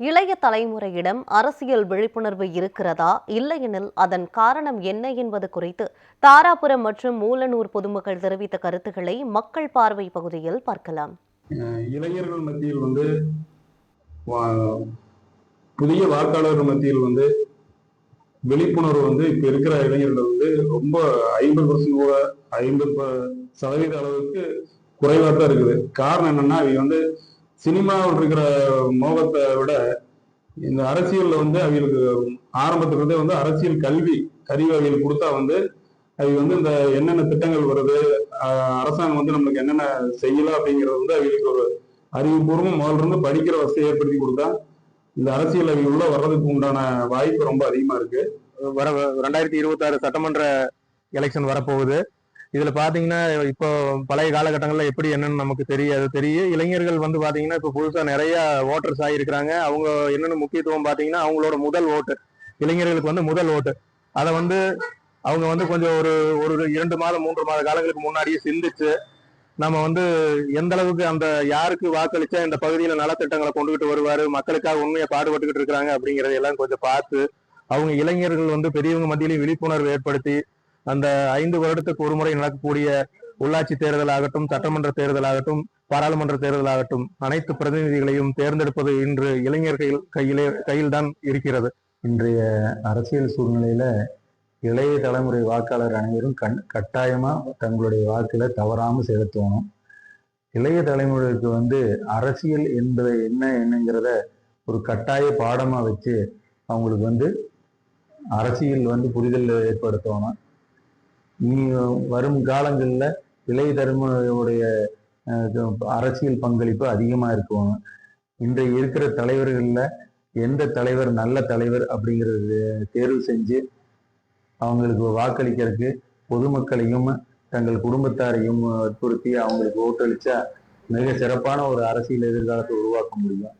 இளைய தலைமுறையிடம் அரசியல் விழிப்புணர்வு இருக்கிறதா? இல்லையெனில் அதன் காரணம் என்ன என்பது குறித்து தாராபுரம் மற்றும் மூலனூர் பொதுமக்கள் தெரிவித்த கருத்துக்களை மக்கள் பார்வை பகுதியில் பார்க்கலாம். இளைஞர்கள் மத்தியில் வந்து புதிய வாக்காளர்கள் மத்தியில் வந்து விழிப்புணர்வு வந்து இப்ப இருக்கிற இளைஞர்கள் வந்து ரொம்ப ஐம்பது பர்சன்ட் கூட ஐம்பது சதவீத அளவுக்கு குறைவாக தான் இருக்குது. காரணம் என்னன்னா இவங்க வந்து சினிமாவில் இருக்கிற மோகத்தை விட இந்த அரசியல்ல வந்து அவங்களுக்கு ஆரம்பத்துலேருந்தே வந்து அரசியல் கல்வி அறிவு அவங்களுக்கு கொடுத்தா வந்து அவங்க வந்து இந்த என்னென்ன திட்டங்கள் வருது அரசாங்கம் வந்து நம்மளுக்கு என்னென்ன செய்யலாம் அப்படிங்கிறது வந்து அவங்களுக்கு ஒரு அறிவுபூர்வம் முதல்ல இருந்து படிக்கிற வசதியை ஏற்படுத்தி கொடுத்தா இந்த அரசியல் அவங்க உள்ள வர்றதுக்கு உண்டான வாய்ப்பு ரொம்ப அதிகமா இருக்கு. வர ரெண்டாயிரத்தி இருபத்தி ஆறு சட்டமன்ற எலெக்ஷன் வரப்போகுது. இதுல பாத்தீங்கன்னா இப்போ பழைய காலகட்டங்கள்ல எப்படி என்னன்னு நமக்கு தெரியாது. தெரியும் இளைஞர்கள் வந்து பாத்தீங்கன்னா இப்போ புதுசா நிறைய ஓட்டர்ஸ் ஆகியிருக்கிறாங்க. அவங்க என்னென்ன முக்கியத்துவம் பாத்தீங்கன்னா அவங்களோட முதல் ஓட்டு இளைஞர்களுக்கு வந்து முதல் ஓட்டு அதை வந்து அவங்க வந்து கொஞ்சம் ஒரு ஒரு இரண்டு மாதம் மூன்று மாத காலங்களுக்கு முன்னாடியே சிந்திச்சு நம்ம வந்து எந்த அளவுக்கு அந்த யாருக்கு வாக்களிச்சா இந்த பகுதியில நலத்திட்டங்களை கொண்டுகிட்டு வருவாரு மக்களுக்காக உண்மையை பாடுபட்டுக்கிட்டு இருக்காங்க அப்படிங்கறத எல்லாம் கொஞ்சம் பார்த்து அவங்க இளைஞர்கள் வந்து பெரியவங்க மத்தியிலையும் விழிப்புணர்வு ஏற்படுத்தி அந்த ஐந்து வருடத்துக்கு ஒரு முறை நடக்கக்கூடிய உள்ளாட்சி தேர்தல் ஆகட்டும் சட்டமன்ற தேர்தல் ஆகட்டும் பாராளுமன்ற தேர்தல் ஆகட்டும் அனைத்து பிரதிநிதிகளையும் தேர்ந்தெடுப்பது இன்று இளைஞர்கள் கையிலே கையில்தான் இருக்கிறது. இன்றைய அரசியல் சூழ்நிலையில இளைய தலைமுறை வாக்காளர் அனைவரும் கண் கட்டாயமா தங்களுடைய வாக்குல தவறாம செலுத்தணும். இளைய தலைமுறைக்கு வந்து அரசியல் என்பது என்ன என்னங்கிறத ஒரு கட்டாய பாடமா வச்சு அவங்களுக்கு வந்து அரசியல் வந்து புரிதல் ஏற்படுத்தணும். இனி வரும் காலங்களில் இளைய தலைமுறையுடைய அரசியல் பங்களிப்பு அதிகமாக இருக்குவாங்க. இன்றைய இருக்கிற தலைவர்களில் எந்த தலைவர் நல்ல தலைவர் அப்படிங்கிறது தேர்வு செஞ்சு அவங்களுக்கு வாக்களிக்கிறதுக்கு பொதுமக்களையும் தங்கள் குடும்பத்தாரையும் வற்புறுத்தி அவங்களுக்கு ஓட்டளிச்சா மிக சிறப்பான ஒரு அரசியல் எதிர்காலத்தை உருவாக்க முடியும்.